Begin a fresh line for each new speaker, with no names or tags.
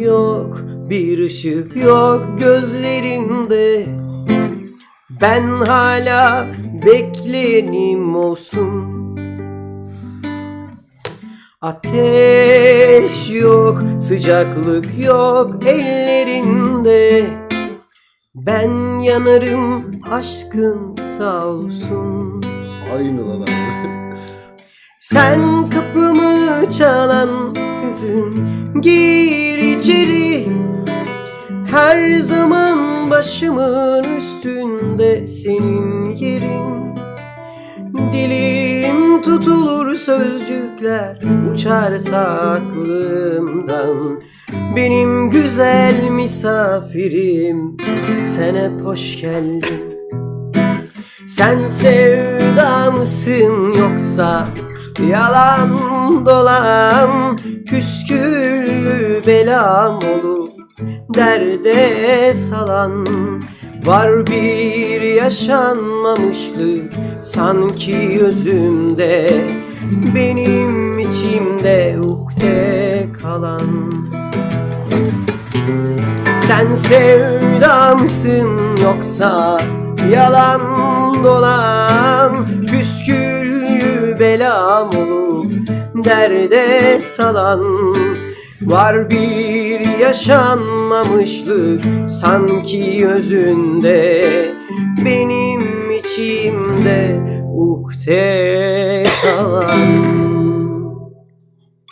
yok bir ışık yok gözlerinde. Ben hala beklenim olsun. Ateş yok, sıcaklık yok ellerinde. Ben yanarım aşkın sağ olsun.
Aynı lan abi.
Sen kapımı çalansızın Gir içeri. Her zaman başımın üstünde senin yerin. Dilim tutulur sözcükler Uçarsa aklımdan Benim güzel misafirim Sen hep hoş geldin. Sen sevda mısın yoksa yalan dolan Püsküllü belam olup derde salan Var bir yaşanmamışlık sanki özümde Benim içimde ukde kalan. Sen sevda mısın yoksa yalan dolan belam olup derde salan Var bir yaşanmamışlık sanki özünde Benim içimde ukde kalan